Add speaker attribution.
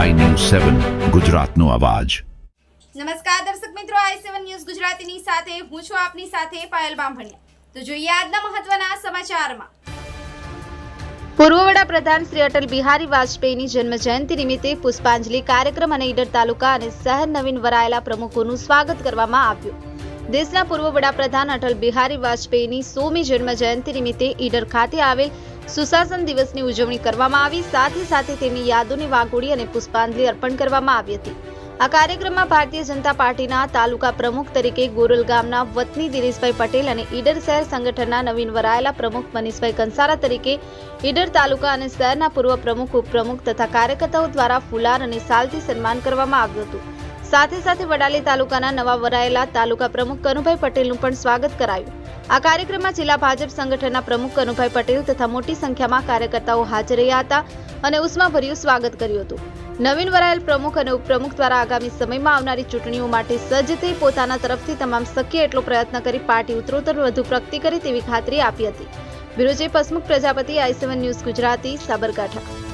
Speaker 1: સેવન ગુજરાતનો અવાજ.
Speaker 2: નમસ્કાર દર્શક મિત્રો આઈ સેવન ન્યૂઝ ગુજરાતીની સાથે હું છું આપની સાથે પાયલ બામભણિયા. તો જોઈએ આજના મહત્વના સમાચારમાં. પૂર્વ વડાપ્રધાન શ્રી અટલ બિહારી વાજપેયીની જન્મ જયંતિ નિમિત્તે પુષ્પાંજલિ કાર્યક્રમ અને ઈડર તાલુકા અને શહેર નવીન વરાયેલા પ્રમુખોનું સ્વાગત કરવામાં આવ્યું. દેશના પૂર્વ વડાપ્રધાન અટલ બિહારી વાજપેયીની સોમી જન્મ જયંતિ નિમિત્તે ઈડર ખાતે આવેલ સુશાસન દિવસની ઉજવણી કરવામાં આવી. સાથે સાથે તેમની યાદોની વાગોળી અને પુષ્પાંજલિ અર્પણ કરવામાં આવી હતી. આ કાર્યક્રમમાં ભારતીય જનતા પાર્ટીના તાલુકા પ્રમુખ તરીકે ગોરલ ગામના વતની દિનેશભાઈ પટેલ અને ઈડર શહેર સંગઠનના નવીન વરાયેલા પ્રમુખ મનીષભાઈ કંસારા તરીકે ઈડર તાલુકા અને શહેરના પૂર્વ પ્રમુખ, ઉપપ્રમુખ તથા કાર્યકર્તાઓ દ્વારા ફુલાર અને સાલથી સન્માન કરવામાં આવ્યું હતું. સાથે સાથે વડાલી તાલુકાના નવા વરાયેલા તાલુકા પ્રમુખ કનુભાઈ પટેલનું પણ સ્વાગત કરાયું. આ કાર્યક્રમમાં જિલ્લા ભાજપ સંગઠનના પ્રમુખ કનુભાઈ પટેલ તથા મોટી સંખ્યામાં કાર્યકર્તાઓ હાજર રહ્યા હતા અને ઉષ્માભર્યું સ્વાગત કર્યું હતું. નવીન વરાયેલ પ્રમુખ અને ઉપપ્રમુખ દ્વારા આગામી સમયમાં આવનારી ચૂંટણીઓ માટે સજ્જ થઈ પોતાના તરફથી તમામ શક્ય એટલો પ્રયત્ન કરી પાર્ટી ઉત્તરોત્તર વધુ પ્રગતિ કરે તેવી ખાતરી આપી હતી. Bureau chief Hasmukh Prajapati, I news Gujarati, Sabarkantha.